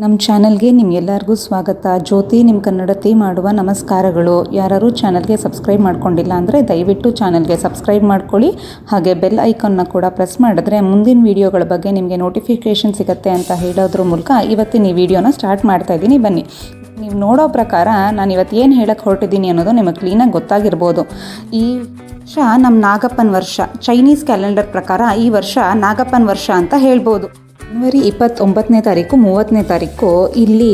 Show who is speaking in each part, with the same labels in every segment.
Speaker 1: ನಮ್ಮ ಚಾನಲ್ಗೆ ನಿಮ್ಗೆಲ್ಲರಿಗೂ ಸ್ವಾಗತ. ಜ್ಯೋತಿ ನಿಮ್ಮ ಕನ್ನಡತಿ ಮಾಡುವ ನಮಸ್ಕಾರಗಳು. ಯಾರು ಚಾನಲ್ಗೆ ಸಬ್ಸ್ಕ್ರೈಬ್ ಮಾಡ್ಕೊಂಡಿಲ್ಲ ಅಂದರೆ ದಯವಿಟ್ಟು ಚಾನಲ್ಗೆ ಸಬ್ಸ್ಕ್ರೈಬ್ ಮಾಡ್ಕೊಳ್ಳಿ. ಹಾಗೆ ಬೆಲ್ ಐಕನ್ನ ಕೂಡ ಪ್ರೆಸ್ ಮಾಡಿದ್ರೆ ಮುಂದಿನ ವೀಡಿಯೋಗಳ ಬಗ್ಗೆ ನಿಮಗೆ ನೋಟಿಫಿಕೇಷನ್ ಸಿಗುತ್ತೆ ಅಂತ ಹೇಳೋದ್ರ ಮೂಲಕ ಇವತ್ತಿನ ಈ ವಿಡಿಯೋನ ಸ್ಟಾರ್ಟ್ ಮಾಡ್ತಾ ಇದ್ದೀನಿ. ಬನ್ನಿ. ನೀವು ನೋಡೋ ಪ್ರಕಾರ ನಾನು ಇವತ್ತು ಏನು ಹೇಳಕ್ಕೆ ಹೊರಟಿದ್ದೀನಿ ಅನ್ನೋದು ನಿಮಗೆ ಕ್ಲೀನಾಗಿ ಗೊತ್ತಾಗಿರ್ಬೋದು. ಈ ವರ್ಷ ನಮ್ಮ ನಾಗಪ್ಪನ ವರ್ಷ. ಚೈನೀಸ್ ಕ್ಯಾಲೆಂಡರ್ ಪ್ರಕಾರ ಈ ವರ್ಷ ನಾಗಪ್ಪನ ವರ್ಷ ಅಂತ ಹೇಳ್ಬೋದು. ಜನವರಿ ಇಪ್ಪತ್ತೊಂಬತ್ತನೇ ತಾರೀಕು, ಮೂವತ್ತನೇ ತಾರೀಕು, ಇಲ್ಲಿ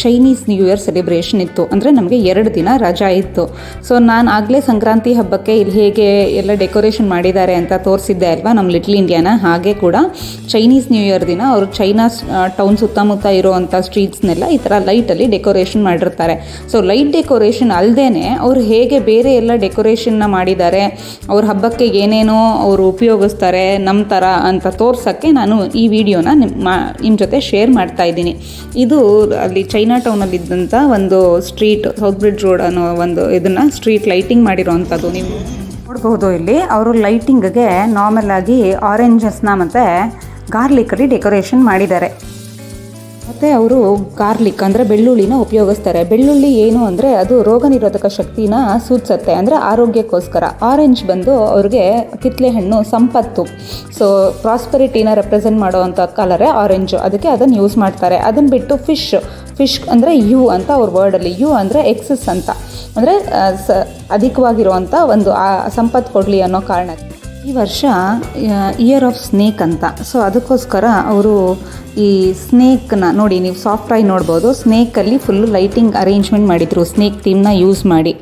Speaker 1: ಚೈನೀಸ್ ನ್ಯೂ ಇಯರ್ ಸೆಲೆಬ್ರೇಷನ್ ಇತ್ತು. ಅಂದರೆ ನಮಗೆ ಎರಡು ದಿನ ರಜಾ ಇತ್ತು. ಸೊ ನಾನು ಆಗಲೇ ಸಂಕ್ರಾಂತಿ ಹಬ್ಬಕ್ಕೆ ಇಲ್ಲಿ ಹೇಗೆ ಎಲ್ಲ ಡೆಕೋರೇಷನ್ ಮಾಡಿದ್ದಾರೆ ಅಂತ ತೋರಿಸಿದ್ದೆ ಅಲ್ವಾ? ನಮ್ಮ ಲಿಟ್ಲ್ ಇಂಡಿಯಾನ ಹಾಗೆ ಕೂಡ ಚೈನೀಸ್ ನ್ಯೂ ಇಯರ್ ದಿನ ಅವರು ಚೈನಾ ಟೌನ್ ಸುತ್ತಮುತ್ತ ಇರುವಂಥ ಸ್ಟ್ರೀಟ್ಸ್ನೆಲ್ಲ ಈ ಥರ ಲೈಟಲ್ಲಿ ಡೆಕೋರೇಷನ್ ಮಾಡಿರ್ತಾರೆ. ಸೊ ಲೈಟ್ ಡೆಕೋರೇಷನ್ ಅಲ್ಲದೇ ಅವರು ಹೇಗೆ ಬೇರೆ ಎಲ್ಲ ಡೆಕೋರೇಷನ್ನ ಮಾಡಿದ್ದಾರೆ, ಅವ್ರ ಹಬ್ಬಕ್ಕೆ ಏನೇನೋ ಅವರು ಉಪಯೋಗಿಸ್ತಾರೆ ನಮ್ಮ ಥರ ಅಂತ ತೋರ್ಸೋಕ್ಕೆ ನಾನು ಈ ವಿಡಿಯೋನ ನಿಮ್ಮ ನಿಮ್ಮ ಜೊತೆ ಶೇರ್ ಮಾಡ್ತಾ ಇದ್ದೀನಿ. ಇದು ಅಲ್ಲಿ ಚೈನಾ ಟೌನಲ್ಲಿದ್ದಂಥ ಒಂದು ಸ್ಟ್ರೀಟ್ ಸೌತ್ ಬ್ರಿಡ್ಜ್ ರೋಡ್ ಅನ್ನೋ ಒಂದು ಇದನ್ನು ಸ್ಟ್ರೀಟ್ ಲೈಟಿಂಗ್ ಮಾಡಿರೋವಂಥದ್ದು ನೀವು. ನೋಡ್ಬೋದು ಇಲ್ಲಿ, ಅವರು ಲೈಟಿಂಗ್ಗೆ ನಾರ್ಮಲ್ ಆಗಿ ಆರೆಂಜಸ್ನ ಮತ್ತು ಗಾರ್ಲಿಕಲ್ಲಿ ಡೆಕೋರೇಷನ್ ಮಾಡಿದ್ದಾರೆ. ಮತ್ತು ಅವರು ಗಾರ್ಲಿಕ್ ಅಂದರೆ ಬೆಳ್ಳುಳ್ಳಿನ ಉಪಯೋಗಿಸ್ತಾರೆ. ಬೆಳ್ಳುಳ್ಳಿ ಏನು ಅಂದರೆ ಅದು ರೋಗ ನಿರೋಧಕ ಶಕ್ತಿನ ಸೂಚಿಸುತ್ತೆ ಅಂದರೆ ಆರೋಗ್ಯಕ್ಕೋಸ್ಕರ. ಆರೆಂಜ್ ಬಂದು ಅವ್ರಿಗೆ ಕಿತ್ಲೆ ಹಣ್ಣು, ಸಂಪತ್ತು. ಸೊ ಪ್ರಾಸ್ಪರಿಟಿನ ರೆಪ್ರೆಸೆಂಟ್ ಮಾಡೋವಂಥ ಕಲರೇ ಆರೆಂಜು ಅದಕ್ಕೆ ಅದನ್ನು ಯೂಸ್ ಮಾಡ್ತಾರೆ. ಅದನ್ನು ಬಿಟ್ಟು ಫಿಶ್ ಫಿಶ್ ಅಂದರೆ ಯು ಅಂತ ಅವ್ರ ವರ್ಡಲ್ಲಿ ಯು ಅಂದರೆ ಎಕ್ಸಸ್ ಅಂತ. ಅಂದರೆ ಸ ಅಧಿಕವಾಗಿರುವಂಥ ಒಂದು, ಆ, ಸಂಪತ್ತು ಕೊಡಲಿ ಅನ್ನೋ ಕಾರಣಕ್ಕೆ. ಈ ವರ್ಷ ಇಯರ್ ಆಫ್ ಸ್ನೇಕ್ ಅಂತ. ಸೊ ಅದಕ್ಕೋಸ್ಕರ ಅವರು ಈ ಸ್ನೇಕ್ನ ನೋಡಿ, ನೀವು ಸಾಫ್ಟ್ ಆಗಿ ನೋಡ್ಬೋದು. ಸ್ನೇಕಲ್ಲಿ ಫುಲ್ಲು ಲೈಟಿಂಗ್ ಅರೇಂಜ್ಮೆಂಟ್ ಮಾಡಿದರು. ಸ್ನೇಕ್ ಥೀಮ್ನ ಯೂಸ್ ಮಾಡಿ.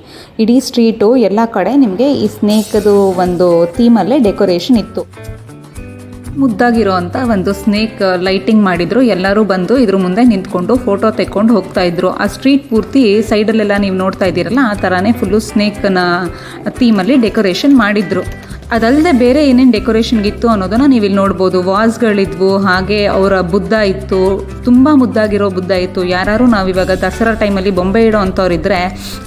Speaker 1: ಇಡೀ ಸ್ಟ್ರೀಟು ಎಲ್ಲ ಕಡೆ ನಿಮಗೆ ಈ ಸ್ನೇಕ್ದು ಒಂದು ಥೀಮಲ್ಲೇ ಡೆಕೋರೇಷನ್ ಇತ್ತು. ಮುದ್ದಾಗಿರೋ ಅಂಥ ಒಂದು ಸ್ನೇಕ್ ಲೈಟಿಂಗ್ ಮಾಡಿದ್ರು. ಎಲ್ಲರೂ ಬಂದು ಇದ್ರ ಮುಂದೆ ನಿಂತ್ಕೊಂಡು ಫೋಟೋ ತೆಕ್ಕೊಂಡು ಹೋಗ್ತಾ ಇದ್ರು. ಆ ಸ್ಟ್ರೀಟ್ ಪೂರ್ತಿ ಸೈಡಲ್ಲೆಲ್ಲ ನೀವು ನೋಡ್ತಾ ಇದ್ದೀರಲ್ಲ, ಆ ಥರನೇ ಫುಲ್ಲು ಸ್ನೇಕ್ನ ಥೀಮಲ್ಲಿ ಡೆಕೋರೇಷನ್ ಮಾಡಿದ್ರು. ಅದಲ್ಲದೆ ಬೇರೆ ಏನೇನು ಡೆಕೋರೇಷನ್ಗಿತ್ತು ಅನ್ನೋದನ್ನು ನೀವು ಇಲ್ಲಿ ನೋಡ್ಬೋದು ವಾಸ್ಗಳಿದ್ವು ಹಾಗೆ ಅವರ ಬುದ್ಧ ಇತ್ತು, ತುಂಬ ಮುದ್ದಾಗಿರೋ ಬುದ್ಧ ಇತ್ತು. ಯಾರು ನಾವು ಇವಾಗ ದಸರಾ ಟೈಮಲ್ಲಿ ಬೊಂಬೆ ಇಡೋ ಅಂಥವ್ರಿದ್ರೆ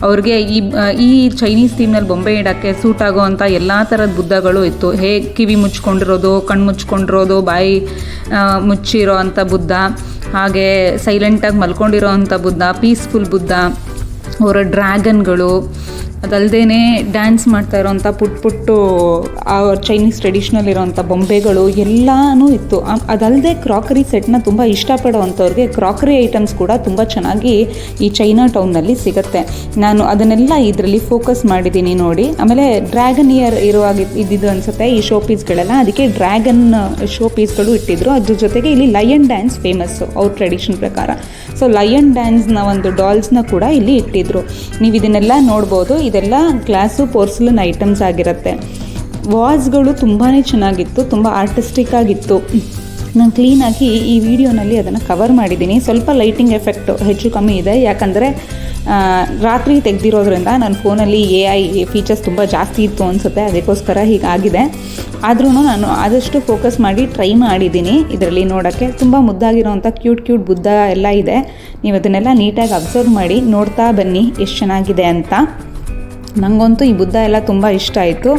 Speaker 1: ಅವ್ರಿಗೆ ಈ ಈ ಚೈನೀಸ್ ಥೀಮ್ನಲ್ಲಿ ಬೊಂಬೆ ಇಡೋಕ್ಕೆ ಸೂಟ್ ಆಗೋ ಅಂಥ ಎಲ್ಲ ಥರದ ಬುದ್ಧಗಳು ಇತ್ತು. ಹೇಗೆ ಕಿವಿ ಮುಚ್ಕೊಂಡಿರೋದು ಕಣ್ಣು ಮುಚ್ಕೊಂಡಿರೋದು, ಬಾಯಿ ಮುಚ್ಚಿರೋ ಅಂಥ ಬುದ್ಧ, ಹಾಗೆ ಸೈಲೆಂಟಾಗಿ ಮಲ್ಕೊಂಡಿರೋ ಅಂಥ ಬುದ್ಧ ಪೀಸ್ಫುಲ್ ಬುದ್ಧ, ಅವರ ಡ್ರ್ಯಾಗನ್ಗಳು ಅದಲ್ಲದೆ ಡ್ಯಾನ್ಸ್ ಮಾಡ್ತಾ ಇರೋವಂಥ ಪುಟ್ ಪುಟ್ಟು, ಆ ಚೈನೀಸ್ ಟ್ರೆಡಿಷ್ನಲ್ ಇರೋವಂಥ ಬೊಂಬೆಗಳು ಎಲ್ಲನೂ ಇತ್ತು. ಅದಲ್ಲದೆ ಕ್ರಾಕರಿ ಸೆಟ್ನ ತುಂಬ ಇಷ್ಟಪಡೋವಂಥವ್ರಿಗೆ ಕ್ರಾಕರಿ ಐಟಮ್ಸ್ ಕೂಡ ತುಂಬ ಚೆನ್ನಾಗಿ ಈ ಚೈನಾ ಟೌನ್ನಲ್ಲಿ ಸಿಗುತ್ತೆ. ನಾನು ಅದನ್ನೆಲ್ಲ ಇದರಲ್ಲಿ ಫೋಕಸ್ ಮಾಡಿದ್ದೀನಿ ನೋಡಿ. ಆಮೇಲೆ ಡ್ರ್ಯಾಗನ್ ಇಯರ್ ಇರುವಾಗ ಇದ್ದಿದ್ದು ಅನಿಸುತ್ತೆ, ಈ ಶೋ ಪೀಸ್ಗಳೆಲ್ಲ ಅದಕ್ಕೆ ಡ್ರ್ಯಾಗನ್ ಶೋ ಪೀಸ್ಗಳು ಇಟ್ಟಿದ್ರು. ಅದ್ರ ಜೊತೆಗೆ ಇಲ್ಲಿ ಲಯನ್ ಡ್ಯಾನ್ಸ್ ಫೇಮಸ್ಸು ಅವ್ರ ಟ್ರೆಡಿಷನ್ ಪ್ರಕಾರ. ಸೊ ಲಯನ್ ಡ್ಯಾನ್ಸ್ನ ಒಂದು ಡಾಲ್ಸ್ನ ಕೂಡ ಇಲ್ಲಿ ಇಟ್ಟಿದ್ರು. ನೀವು ಇದನ್ನೆಲ್ಲ ನೋಡ್ಬೋದು. ಇದೆಲ್ಲ ಗ್ಲಾಸು ಪೋರ್ಸಲನ್ ಐಟಮ್ಸ್ ಆಗಿರುತ್ತೆ. ವಾಸ್ಗಳು ತುಂಬಾ ಚೆನ್ನಾಗಿತ್ತು, ತುಂಬ ಆರ್ಟಿಸ್ಟಿಕ್ ಆಗಿತ್ತು. ನಾನು ಕ್ಲೀನಾಗಿ ಈ ವಿಡಿಯೋನಲ್ಲಿ ಅದನ್ನು ಕವರ್ ಮಾಡಿದ್ದೀನಿ. ಸ್ವಲ್ಪ ಲೈಟಿಂಗ್ ಎಫೆಕ್ಟ್ ಹೆಚ್ಚು ಕಮ್ಮಿ ಇದೆ. ಯಾಕಂದರೆ ರಾತ್ರಿ ತೆಗೆದಿರೋದ್ರಿಂದ ನನ್ನ ಫೋನಲ್ಲಿ ಎ ಐ ಫೀಚರ್ಸ್ ತುಂಬ ಜಾಸ್ತಿ ಇತ್ತು ಅನಿಸುತ್ತೆ. ಅದಕ್ಕೋಸ್ಕರ ಹೀಗಾಗಿದೆ. ಆದ್ರೂ ನಾನು ಆದಷ್ಟು ಫೋಕಸ್ ಮಾಡಿ ಟ್ರೈ ಮಾಡಿದ್ದೀನಿ. ಇದರಲ್ಲಿ ನೋಡೋಕ್ಕೆ ತುಂಬ ಮುದ್ದಾಗಿರೋವಂಥ ಕ್ಯೂಟ್ ಕ್ಯೂಟ್ ಬುದ್ಧ ಎಲ್ಲ ಇದೆ. ನೀವು ಅದನ್ನೆಲ್ಲ ನೀಟಾಗಿ ಅಬ್ಸರ್ವ್ ಮಾಡಿ ನೋಡ್ತಾ ಬನ್ನಿ, ಎಷ್ಟು ಚೆನ್ನಾಗಿದೆ ಅಂತ. ನನಗಂತೂ ಈ ಬುದ್ಧ ಎಲ್ಲ ತುಂಬ ಇಷ್ಟ ಆಯಿತು.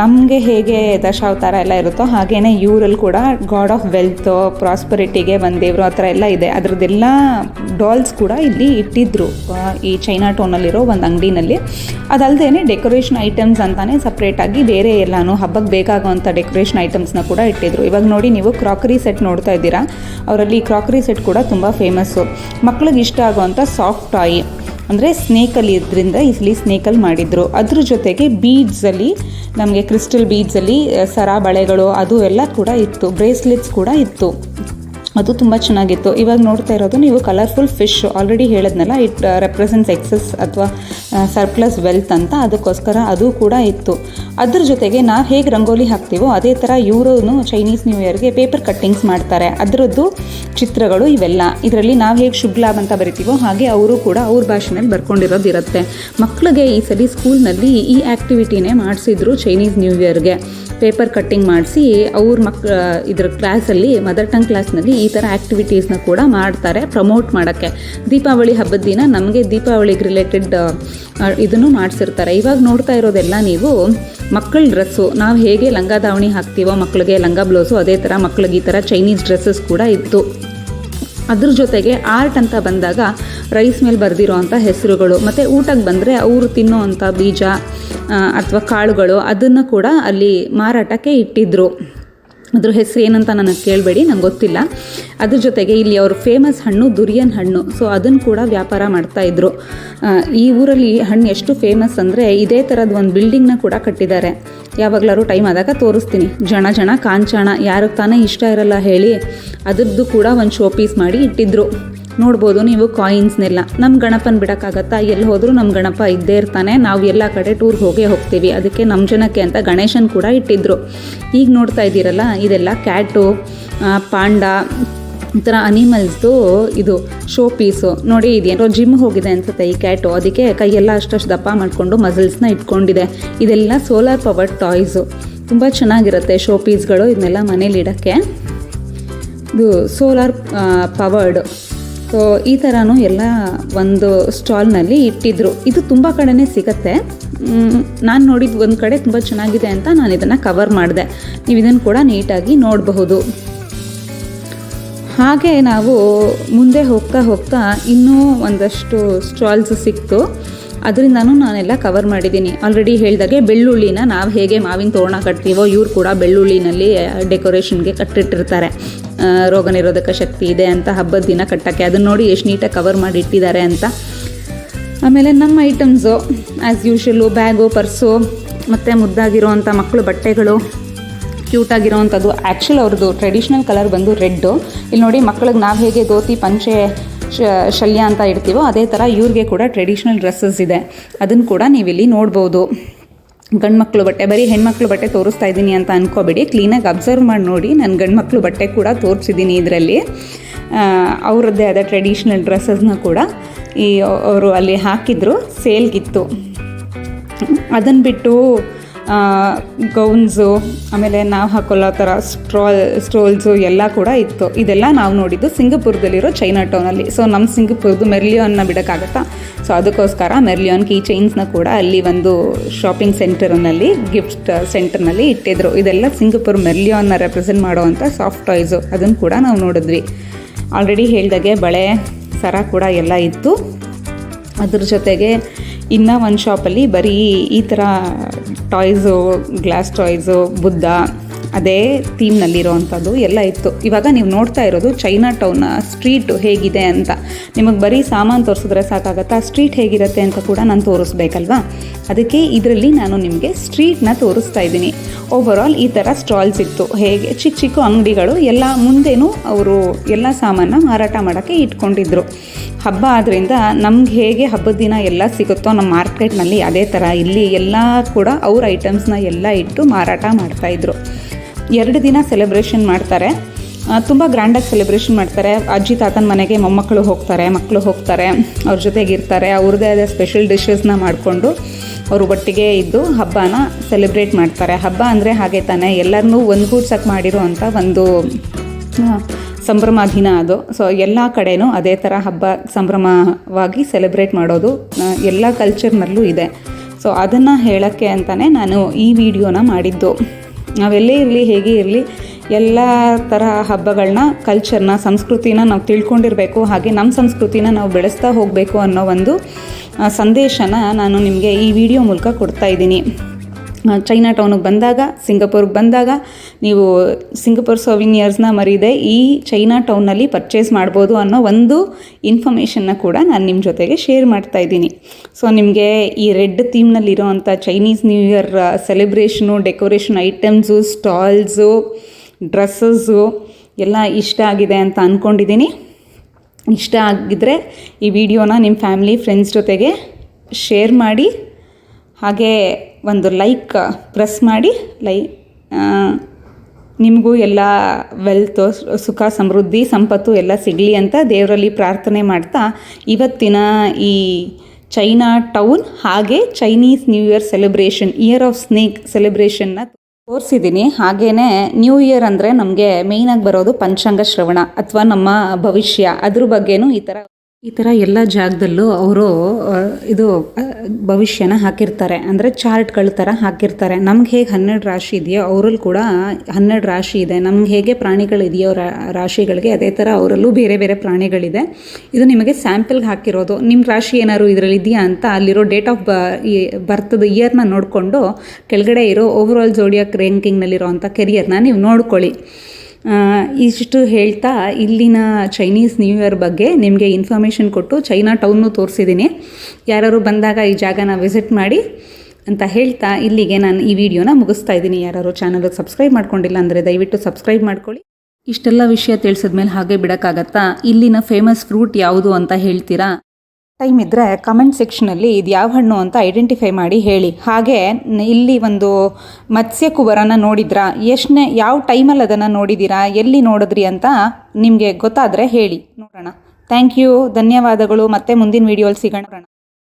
Speaker 1: ನಮಗೆ ಹೇಗೆ ದಶಾವತಾರ ಎಲ್ಲ ಇರುತ್ತೋ ಹಾಗೆಯೇ ಇವರಲ್ಲಿ ಕೂಡ ಗಾಡ್ ಆಫ್ ವೆಲ್ತ್ ಪ್ರಾಸ್ಪರಿಟಿಗೆ ಒಂದು ದೇವರು ಆ ಥರ ಎಲ್ಲ ಇದೆ. ಅದರದ್ದೆಲ್ಲ ಡಾಲ್ಸ್ ಕೂಡ ಇಲ್ಲಿ ಇಟ್ಟಿದ್ರು. ಈ ಚೈನಾ ಟೋನಲ್ಲಿರೋ ಒಂದು ಅಂಗಡಿನಲ್ಲಿ. ಅದಲ್ಲದೆ ಡೆಕೋರೇಷನ್ ಐಟಮ್ಸ್ ಅಂತಲೇ ಸಪ್ರೇಟಾಗಿ ಬೇರೆ ಎಲ್ಲನೂ ಹಬ್ಬಕ್ಕೆ ಬೇಕಾಗುವಂಥ ಡೆಕೋರೇಷನ್ ಐಟಮ್ಸ್ನ ಕೂಡ ಇಟ್ಟಿದ್ರು. ಇವಾಗ ನೋಡಿ ನೀವು ಕ್ರಾಕರಿ ಸೆಟ್ ನೋಡ್ತಾ ಇದ್ದೀರಾ. ಅವರಲ್ಲಿ ಕ್ರಾಕರಿ ಸೆಟ್ ಕೂಡ ತುಂಬ ಫೇಮಸ್ಸು ಮಕ್ಳಿಗೆ ಇಷ್ಟ ಆಗುವಂಥ ಸಾಫ್ಟ್ ಟಾಯ್ ಅಂದರೆ ಸ್ನೇಕಲ್ಲಿ ಇದರಿಂದ ಇಲ್ಲಿ ಸ್ನೇಕಲ್ಲಿ ಮಾಡಿದರು. ಅದ್ರ ಜೊತೆಗೆ ಬೀಡ್ಸಲ್ಲಿ ನಮಗೆ ಕ್ರಿಸ್ಟಲ್ ಬೀಡ್ಸಲ್ಲಿ ಸರ ಬಳೆಗಳು ಅದು ಎಲ್ಲ ಕೂಡ ಇತ್ತು. ಬ್ರೇಸ್ಲೆಟ್ಸ್ ಕೂಡ ಇತ್ತು. ಅದು ತುಂಬ ಚೆನ್ನಾಗಿತ್ತು. ಇವಾಗ ನೋಡ್ತಾ ಇರೋದು ನೀವು ಕಲರ್ಫುಲ್ ಫಿಶ್ ಆಲ್ರೆಡಿ ಹೇಳಿದ್ನಲ್ಲ ಇಟ್ ರೆಪ್ರೆಸೆಂಟ್ಸ್ ಎಕ್ಸಸ್ ಅಥವಾ ಸರ್ಪ್ಲಸ್ ವೆಲ್ತ್ ಅಂತ. ಅದಕ್ಕೋಸ್ಕರ ಅದು ಕೂಡ ಇತ್ತು. ಅದ್ರ ಜೊತೆಗೆ ನಾವು ಹೇಗೆ ರಂಗೋಲಿ ಹಾಕ್ತೀವೋ, ಅದೇ ಥರ ಇವರು ಚೈನೀಸ್ ನ್ಯೂ ಇಯರ್ಗೆ ಪೇಪರ್ ಕಟ್ಟಿಂಗ್ಸ್ ಮಾಡ್ತಾರೆ. ಅದರದ್ದು ಚಿತ್ರಗಳು ಇವೆಲ್ಲ. ಇದರಲ್ಲಿ ನಾವು ಹೇಗೆ ಶುಭ ಲಾಭ ಅಂತ ಬರಿತೀವೋ ಹಾಗೆ ಅವರು ಕೂಡ ಅವ್ರ ಭಾಷೆನಲ್ಲಿ ಬರ್ಕೊಂಡಿರೋದು ಇರುತ್ತೆ ಮಕ್ಕಳಿಗೆ ಈ ಸಲ ಸ್ಕೂಲ್ನಲ್ಲಿ ಈ ಆ್ಯಕ್ಟಿವಿಟಿನೇ ಮಾಡಿಸಿದ್ರು ಚೈನೀಸ್ ನ್ಯೂ ಇಯರ್ಗೆ. ಪೇಪರ್ ಕಟ್ಟಿಂಗ್ ಮಾಡಿಸಿ ಅವ್ರ ಮಕ್ ಇದ್ರ ಕ್ಲಾಸಲ್ಲಿ, ಮದರ್ ಟಂಗ್ ಕ್ಲಾಸ್ನಲ್ಲಿ ಈ ಥರ ಆ್ಯಕ್ಟಿವಿಟೀಸ್ನ ಕೂಡ ಮಾಡ್ತಾರೆ, ಪ್ರಮೋಟ್ ಮಾಡೋಕ್ಕೆ. ದೀಪಾವಳಿ ಹಬ್ಬದ ದಿನ ನಮಗೆ ದೀಪಾವಳಿಗೆ ರಿಲೇಟೆಡ್ ಇದನ್ನು ಮಾಡಿಸಿರ್ತಾರೆ. ಇವಾಗ ನೋಡ್ತಾ ಇರೋದೆಲ್ಲ ನೀವು ಮಕ್ಕಳ ಡ್ರೆಸ್ಸು, ನಾವು ಹೇಗೆ ಲಂಗ ದಾವಣಿ ಹಾಕ್ತೀವೋ ಮಕ್ಕಳಿಗೆ ಲಂಗ ಬ್ಲೌಸು ಅದೇ ಥರ ಮಕ್ಕಳಿಗೆ ಈ ಥರ ಚೈನೀಸ್ ಡ್ರೆಸ್ಸಸ್ ಕೂಡ ಇತ್ತು. ಅದ್ರ ಜೊತೆಗೆ ಆರ್ಟ್ ಅಂತ ಬಂದಾಗ ರೈಸ್ ಮೇಲೆ ಬರೆದಿರೋ ಅಂಥ ಹೆಸರುಗಳು, ಮತ್ತು ಊಟಕ್ಕೆ ಬಂದರೆ ಅವರು ತಿನ್ನೋ ಅಂಥ ಬೀಜ ಅಥವಾ ಕಾಳುಗಳು, ಅದನ್ನು ಕೂಡ ಅಲ್ಲಿ ಮಾರಾಟಕ್ಕೆ ಇಟ್ಟಿದ್ದರು ಅದ್ರ ಹೆಸರು ಏನಂತ ನನಗೆ ಕೇಳಬೇಡಿ, ನಂಗೆ ಗೊತ್ತಿಲ್ಲ. ಅದ್ರ ಜೊತೆಗೆ ಇಲ್ಲಿ ಅವ್ರ ಫೇಮಸ್ ಹಣ್ಣು ದುರಿಯನ್ ಹಣ್ಣು ಸೊ ಅದನ್ನು ಕೂಡ ವ್ಯಾಪಾರ ಮಾಡ್ತಾಯಿದ್ರು ಈ ಊರಲ್ಲಿ ಹಣ್ಣು ಎಷ್ಟು ಫೇಮಸ್ ಅಂದರೆ ಇದೇ ಥರದ ಒಂದು ಬಿಲ್ಡಿಂಗ್ನ ಕೂಡ ಕಟ್ಟಿದ್ದಾರೆ. ಯಾವಾಗಲಾದ್ರು ಟೈಮ್ ಆದಾಗ ತೋರಿಸ್ತೀನಿ. ಜನ ಜನ ಕಾಂಚಾಣ ಯಾರಿಗೆ ತಾನೇ ಇಷ್ಟ ಇರಲ್ಲ ಹೇಳಿ, ಅದರದ್ದು ಕೂಡ ಒಂದು ಶೋ ಪೀಸ್ ಮಾಡಿ ಇಟ್ಟಿದ್ರು. ನೋಡ್ಬೋದು ನೀವು ಕಾಯಿನ್ಸ್ನೆಲ್ಲ ನಮ್ಮ ಗಣಪನ ಬಿಡೋಕ್ಕಾಗತ್ತಾ? ಎಲ್ಲಿ ಹೋದರೂ ನಮ್ಮ ಗಣಪ ಇದ್ದೇ ಇರ್ತಾನೆ. ನಾವು ಎಲ್ಲ ಕಡೆ ಟೂರ್ಗೆ ಹೋಗೇ ಹೋಗ್ತೀವಿ. ಅದಕ್ಕೆ ನಮ್ಮ ಜನಕ್ಕೆ ಅಂತ ಗಣೇಶನ್ ಕೂಡ ಇಟ್ಟಿದ್ರು. ಈಗ ನೋಡ್ತಾ ಇದ್ದೀರಲ್ಲ, ಇದೆಲ್ಲ ಕ್ಯಾಟು ಪಾಂಡ, ಈ ಥರ ಅನಿಮಲ್ಸ್ದು ಇದು ಶೋ ಪೀಸು ನೋಡಿ, ಇದೇನೋ ಜಿಮ್ ಹೋಗಿದೆ ಅನ್ಸುತ್ತೆ ಈ ಕ್ಯಾಟು. ಅದಕ್ಕೆ ಕೈಯೆಲ್ಲ ಅಷ್ಟಷ್ಟು ದಪ್ಪ ಮಾಡಿಕೊಂಡು ಮಸಲ್ಸ್ನ ಇಟ್ಕೊಂಡಿದೆ. ಇದೆಲ್ಲ ಸೋಲಾರ್ ಪವರ್ ಟಾಯ್ಸು. ತುಂಬ ಚೆನ್ನಾಗಿರುತ್ತೆ ಶೋ ಪೀಸ್ಗಳು ಇದನ್ನೆಲ್ಲ ಮನೇಲಿ ಇಡೋಕ್ಕೆ. ಇದು ಸೋಲಾರ್ ಪವರ್ಡ್. ಸೊ ಈ ಥರನೂ ಎಲ್ಲ ಒಂದು ಸ್ಟಾಲ್ನಲ್ಲಿ ಇಟ್ಟಿದ್ರು. ಇದು ತುಂಬ ಕಡೆನೇ ಸಿಗತ್ತೆ. ನಾನು ನೋಡಿದ ಒಂದು ಕಡೆ ತುಂಬ ಚೆನ್ನಾಗಿದೆ ಅಂತ ನಾನು ಇದನ್ನು ಕವರ್ ಮಾಡಿದೆ. ನೀವು ಇದನ್ನು ಕೂಡ ನೀಟಾಗಿ ನೋಡಬಹುದು. ಹಾಗೆ ನಾವು ಮುಂದೆ ಹೋಗ್ತಾ ಹೋಗ್ತಾ ಇನ್ನೂ ಒಂದಷ್ಟು ಸ್ಟಾಲ್ಸ್ ಸಿಕ್ತು. ಅದರಿಂದನೂ ನಾನೆಲ್ಲ ಕವರ್ ಮಾಡಿದ್ದೀನಿ ಆಲ್ರೆಡಿ ಹೇಳಿದಾಗೆ ಬೆಳ್ಳುಳ್ಳಿನ ನಾವು ಹೇಗೆ ಮಾವಿನ ತೋರಣ ಕಟ್ತೀವೋ, ಇವ್ರು ಕೂಡ ಬೆಳ್ಳುಳ್ಳಿನಲ್ಲಿ ಡೆಕೋರೇಷನ್ಗೆ ಕಟ್ಟಿಟ್ಟಿರ್ತಾರೆ. ರೋಗ ನಿರೋಧಕ ಶಕ್ತಿ ಇದೆ ಅಂತ ಹಬ್ಬದ ದಿನ ಕಟ್ಟೋಕ್ಕೆ. ಅದನ್ನು ನೋಡಿ ಎಷ್ಟು ನೀಟಾಗಿ ಕವರ್ ಮಾಡಿ ಇಟ್ಟಿದ್ದಾರೆ ಅಂತ. ಆಮೇಲೆ ನಮ್ಮ items as usual bag purse ಮತ್ತು ಮುದ್ದಾಗಿರೋವಂಥ ಮಕ್ಕಳು ಬಟ್ಟೆಗಳು ಕ್ಯೂಟಾಗಿರೋವಂಥದ್ದು ಆ್ಯಕ್ಚುಲ್ ಅವ್ರದ್ದು ಟ್ರೆಡಿಷ್ನಲ್ ಕಲರ್ ಬಂದು ರೆಡ್ಡು ಇಲ್ಲಿ ನೋಡಿ ಮಕ್ಕಳಿಗೆ ನಾವು ಹೇಗೆ ಧೋತಿ, ಪಂಚೆ ಶಲ್ಯ ಅಂತ ಇಡ್ತೀವೋ, ಅದೇ ಥರ ಇವ್ರಿಗೆ ಕೂಡ ಟ್ರೆಡಿಷ್ನಲ್ ಡ್ರೆಸ್ಸಸ್ ಇದೆ. ಅದನ್ನು ಕೂಡ ನೀವಿಲ್ಲಿ ನೋಡ್ಬೋದು. ಗಂಡು ಮಕ್ಕಳು ಬಟ್ಟೆ, ಬರೀ ಹೆಣ್ಮಕ್ಳು ಬಟ್ಟೆ ತೋರಿಸ್ತಾ ಇದ್ದೀನಿ ಅಂತ ಅನ್ಕೋಬೇಡಿ. ಕ್ಲೀನಾಗಿ ಅಬ್ಸರ್ವ್ ಮಾಡಿ ನೋಡಿ, ನಾನು ಗಂಡು ಮಕ್ಕಳು ಬಟ್ಟೆ ಕೂಡ ತೋರಿಸಿದ್ದೀನಿ ಇದರಲ್ಲಿ. ಅವರದ್ದೇ ಆದ ಟ್ರೆಡಿಷ್ನಲ್ ಡ್ರೆಸ್ಸಸ್ನ ಕೂಡ ಈ, ಅವರು ಅಲ್ಲಿ ಹಾಕಿದ್ರು ಸೇಲ್ಗಿತ್ತು ಅದನ್ನು ಬಿಟ್ಟು ಗೌನ್ಸು ಆಮೇಲೆ ನಾವು ಹಾಕೊಳ್ಳೋ ಥರ ಸ್ಟ್ರಾಲ್ ಸ್ಟೋಲ್ಸು ಎಲ್ಲ ಕೂಡ ಇತ್ತು. ಇದೆಲ್ಲ ನಾವು ನೋಡಿದ್ದು ಸಿಂಗಪುರದಲ್ಲಿರೋ ಚೈನಾ ಟೌನಲ್ಲಿ ಸೊ ನಮ್ಮ ಸಿಂಗಪುರದ್ದು ಮೆರ್ಲಿಯೋನ್ನ ಬಿಡೋಕ್ಕಾಗತ್ತಾ? ಸೊ ಅದಕ್ಕೋಸ್ಕರ ಮೆರ್ಲಿಯೋನ್ ಕೀ ಚೈನ್ಸ್ನ ಕೂಡ ಅಲ್ಲಿ ಒಂದು ಶಾಪಿಂಗ್ ಸೆಂಟರ್ನಲ್ಲಿ ಗಿಫ್ಟ್ ಸೆಂಟರ್ನಲ್ಲಿ ಇಟ್ಟಿದ್ರು. ಇದೆಲ್ಲ ಸಿಂಗಪುರ್ ಮೆರ್ಲಿಯೋನ್ನ ರೆಪ್ರೆಸೆಂಟ್ ಮಾಡುವಂಥ ಸಾಫ್ಟ್ ಟಾಯ್ಸು ಅದನ್ನು ಕೂಡ ನಾವು ನೋಡಿದ್ವಿ. ಆಲ್ರೆಡಿ ಹೇಳ್ದಾಗೆ ಬಳೆ, ಸರ ಕೂಡ ಎಲ್ಲ ಇತ್ತು. ಅದ್ರ ಜೊತೆಗೆ ಇನ್ನು ಒಂದು ಶಾಪಲ್ಲಿ ಬರೀ ಈ ಥರ ಟಾಯ್ಸು ಗ್ಲಾಸ್ ಟಾಯ್ಸು ಬುದ್ಧ ಅದೇ ಥೀಮ್ನಲ್ಲಿರೋವಂಥದ್ದು ಎಲ್ಲ ಇತ್ತು. ಇವಾಗ ನೀವು ನೋಡ್ತಾ ಇರೋದು ಚೈನಾ ಟೌನ್ನ ಸ್ಟ್ರೀಟ್ ಹೇಗಿದೆ ಅಂತ. ನಿಮಗೆ ಬರೀ ಸಾಮಾನು ತೋರಿಸಿದ್ರೆ ಸಾಕಾಗತ್ತಾ? ಸ್ಟ್ರೀಟ್ ಹೇಗಿರುತ್ತೆ ಅಂತ ಕೂಡ ನಾನು ತೋರಿಸ್ಬೇಕಲ್ವಾ? ಅದಕ್ಕೆ ಇದರಲ್ಲಿ ನಾನು ನಿಮಗೆ ಸ್ಟ್ರೀಟ್ನ ತೋರಿಸ್ತಾ ಇದ್ದೀನಿ. ಓವರಾಲ್ ಈ ಥರ ಸ್ಟಾಲ್ಸ್ ಇತ್ತು. ಹೇಗೆ ಚಿಕ್ಕ ಚಿಕ್ಕ ಅಂಗಡಿಗಳು ಎಲ್ಲ ಮುಂದೆನೂ ಅವರು ಎಲ್ಲ ಸಾಮಾನ ಮಾರಾಟ ಮಾಡೋಕ್ಕೆ ಇಟ್ಕೊಂಡಿದ್ರು. ಹಬ್ಬ ಆದ್ದರಿಂದ ನಮ್ಗೆ ಹೇಗೆ ಹಬ್ಬದ ದಿನ ಎಲ್ಲ ಸಿಗುತ್ತೋ ನಮ್ಮ ಮಾರ್ಕೆಟ್ನಲ್ಲಿ ಅದೇ ಥರ ಇಲ್ಲಿ ಎಲ್ಲ ಕೂಡ ಅವ್ರ ಐಟಮ್ಸ್ನ ಎಲ್ಲ ಇಟ್ಟು ಮಾರಾಟ ಮಾಡ್ತಾಯಿದ್ರು ಎರಡು ದಿನ ಸೆಲೆಬ್ರೇಷನ್ ಮಾಡ್ತಾರೆ. ತುಂಬ ಗ್ರ್ಯಾಂಡಾಗಿ ಸೆಲೆಬ್ರೇಷನ್ ಮಾಡ್ತಾರೆ. ಅಜ್ಜಿ ತಾತನ ಮನೆಗೆ ಮೊಮ್ಮಕ್ಕಳು ಹೋಗ್ತಾರೆ ಮಕ್ಕಳು ಹೋಗ್ತಾರೆ, ಅವ್ರ ಜೊತೆಗೆ ಇರ್ತಾರೆ. ಅವ್ರದ್ದೇ ಆದ ಸ್ಪೆಷಲ್ ಡಿಶಸ್ನ ಮಾಡಿಕೊಂಡು ಅವರು ಒಟ್ಟಿಗೆ ಇದ್ದು ಹಬ್ಬನ ಸೆಲೆಬ್ರೇಟ್ ಮಾಡ್ತಾರೆ. ಹಬ್ಬ ಅಂದರೆ ಹಾಗೆ ತಾನೇ ಎಲ್ಲರನ್ನೂ ಒಂದುಗೂಡ್ಸಕ್ಕೆ ಮಾಡಿರೋ ಒಂದು ಸಂಭ್ರಮ ದಿನ ಅದು. ಸೊ ಎಲ್ಲ ಕಡೆನೂ ಅದೇ ಥರ ಹಬ್ಬ ಸಂಭ್ರಮವಾಗಿ ಸೆಲೆಬ್ರೇಟ್ ಮಾಡೋದು ಎಲ್ಲ ಕಲ್ಚರ್ನಲ್ಲೂ ಇದೆ. ಸೊ ಅದನ್ನು ಹೇಳೋಕ್ಕೆ ಅಂತಲೇ ನಾನು ಈ ವಿಡಿಯೋನ ಮಾಡಿದ್ದು. ನಾವೆಲ್ಲೇ ಇರಲಿ, ಹೇಗೆ ಇರಲಿ, ಎಲ್ಲ ಥರ ಹಬ್ಬಗಳನ್ನ ಕಲ್ಚರ್ನ ಸಂಸ್ಕೃತಿನ ನಾವು ತಿಳ್ಕೊಂಡಿರಬೇಕು. ಹಾಗೆ ನಮ್ಮ ಸಂಸ್ಕೃತಿನ ನಾವು ಬೆಳೆಸ್ತಾ ಹೋಗಬೇಕು ಅನ್ನೋ ಒಂದು ಸಂದೇಶನ ನಾನು ನಿಮಗೆ ಈ ವಿಡಿಯೋ ಮೂಲಕ ಕೊಡ್ತಾ ಇದ್ದೀನಿ. ಚೈನಾ ಟೌನಿಗೆ ಬಂದಾಗ ಸಿಂಗಪುರ್ಗೆ ಬಂದಾಗ ನೀವು ಸಿಂಗಪುರ್ ಸೋವಿನಿಯರ್ಸ್ನ ಮರಿದೆ, ಈ ಚೈನಾ ಟೌನಲ್ಲಿ ಪರ್ಚೇಸ್ ಮಾಡ್ಬೋದು ಅನ್ನೋ ಒಂದು ಇನ್ಫಾರ್ಮೇಷನ್ನ ಕೂಡ ನಾನು ನಿಮ್ಮ ಜೊತೆಗೆ ಶೇರ್ ಮಾಡ್ತಾ ಇದ್ದೀನಿ. ಸೊ ನಿಮಗೆ ಈ ರೆಡ್ ಥೀಮ್ನಲ್ಲಿರೋ ಅಂಥ Chinese new year celebration decoration items stalls dresses ಎಲ್ಲ ಇಷ್ಟ ಆಗಿದೆ ಅಂತ ಅಂದ್ಕೊಂಡಿದ್ದೀನಿ ಇಷ್ಟ ಆಗಿದ್ದರೆ ಈ ವಿಡಿಯೋನ ನಿಮ್ಮ ಫ್ಯಾಮಿಲಿ ಫ್ರೆಂಡ್ಸ್ ಜೊತೆಗೆ ಶೇರ್ ಮಾಡಿ. ಹಾಗೆ ಒಂದು ಲೈಕ್ ಪ್ರೆಸ್ ಮಾಡಿ ಲೈ ನಿಮಗೂ ಎಲ್ಲ ವೆಲ್ತ್ ಸುಖ, ಸಮೃದ್ಧಿ, ಸಂಪತ್ತು ಎಲ್ಲ ಸಿಗಲಿ ಅಂತ ದೇವರಲ್ಲಿ ಪ್ರಾರ್ಥನೆ ಮಾಡ್ತಾ ಇವತ್ತಿನ ಈ ಚೈನಾ ಟೌನ್ ಹಾಗೆ Chinese new year celebration year of snake ಸೆಲೆಬ್ರೇಷನ್ನ ತೋರಿಸಿದ್ದೀನಿ ಹಾಗೇ ನ್ಯೂ ಇಯರ್ ಅಂದರೆ ನಮಗೆ ಮೇಯ್ನಾಗಿ ಬರೋದು ಪಂಚಾಂಗ ಶ್ರವಣ, ಅಥವಾ ನಮ್ಮ ಭವಿಷ್ಯ. ಅದ್ರ ಬಗ್ಗೆನೂ ಈ ಥರ ಈ ಥರ ಎಲ್ಲ ಜಾಗದಲ್ಲೂ ಅವರು ಇದು ಭವಿಷ್ಯನ ಹಾಕಿರ್ತಾರೆ. ಅಂದರೆ ಚಾರ್ಟ್ಗಳ ಥರ ಹಾಕಿರ್ತಾರೆ. ನಮ್ಗೆ ಹೇಗೆ ಹನ್ನೆರಡು ರಾಶಿ ಇದೆಯೋ ಅವರಲ್ಲಿ ಕೂಡ ಹನ್ನೆರಡು ರಾಶಿ ಇದೆ. ನಮ್ಗೆ ಹೇಗೆ ಪ್ರಾಣಿಗಳಿದೆಯೋ ರಾಶಿಗಳಿಗೆ ಅದೇ ಥರ ಅವರಲ್ಲೂ ಬೇರೆ ಬೇರೆ ಪ್ರಾಣಿಗಳಿದೆ. ಇದು ನಿಮಗೆ ಸ್ಯಾಂಪಲ್ಗೆ ಹಾಕಿರೋದು. ನಿಮ್ಮ ರಾಶಿ ಏನಾದ್ರು ಇದರಲ್ಲಿ ಇದೆಯಾ ಅಂತ ಅಲ್ಲಿರೋ ಡೇಟ್ ಆಫ್ ಬ ಈ, ಬರ್ತದ ಇಯರ್ನ ನೋಡಿಕೊಂಡು ಕೆಳಗಡೆ ಇರೋ ಓವರ್ ಆಲ್ ಜೋಡಿಯಾಕ್ ರ್ಯಾಂಕಿಂಗ್ನಲ್ಲಿರೋ ಅಂಥ ಕೆರಿಯರ್ನ ನೀವು ನೋಡ್ಕೊಳ್ಳಿ. ಇಷ್ಟು ಹೇಳ್ತಾ ಇಲ್ಲಿನ ಚೈನೀಸ್ ನ್ಯೂ ಇಯರ್ ಬಗ್ಗೆ ನಿಮಗೆ ಇನ್ಫಾರ್ಮೇಷನ್ ಕೊಟ್ಟು ಚೈನಾ ಟೌನ್ನು ತೋರಿಸಿದ್ದೀನಿ ಯಾರು ಬಂದಾಗ ಈ ಜಾಗನ ವಿಸಿಟ್ ಮಾಡಿ ಅಂತ ಹೇಳ್ತಾ ಇಲ್ಲಿಗೆ ನಾನು ಈ ವಿಡಿಯೋನ ಮುಗಿಸ್ತಾ ಇದ್ದೀನಿ. ಯಾರು ಚಾನಲ್ಗೆ ಸಬ್ಸ್ಕ್ರೈಬ್ ಮಾಡ್ಕೊಂಡಿಲ್ಲ ಅಂದರೆ ದಯವಿಟ್ಟು ಸಬ್ಸ್ಕ್ರೈಬ್ ಮಾಡ್ಕೊಳ್ಳಿ. ಇಷ್ಟೆಲ್ಲ ವಿಷಯ ತಿಳಿಸಿದ್ಮೇಲೆ ಹಾಗೆ ಬಿಡೋಕ್ಕಾಗತ್ತಾ? ಇಲ್ಲಿನ ಫೇಮಸ್ ಫ್ರೂಟ್ ಯಾವುದು ಅಂತ ಹೇಳ್ತೀರಾ? ಟೈಮ್ ಇದ್ದರೆ ಕಮೆಂಟ್ ಸೆಕ್ಷನಲ್ಲಿ ಇದು ಯಾವ ಹಣ್ಣು ಅಂತ ಐಡೆಂಟಿಫೈ ಮಾಡಿ ಹೇಳಿ. ಹಾಗೆ ಇಲ್ಲಿ ಒಂದು ಮತ್ಸ್ಯ ಕುಬರನ ನೋಡಿದ್ರಾ? ಎಷ್ಟನೇ ಯಾವ ಟೈಮಲ್ಲಿ ಅದನ್ನು ನೋಡಿದ್ದೀರಾ ಎಲ್ಲಿ ನೋಡಿದ್ರಿ ಅಂತ ನಿಮಗೆ ಗೊತ್ತಾದರೆ ಹೇಳಿ. ನೋಡೋಣ. ಥ್ಯಾಂಕ್ ಯು ಧನ್ಯವಾದಗಳು. ಮತ್ತೆ ಮುಂದಿನ ವೀಡಿಯೋಲಿ ಸಿಗೋಣ.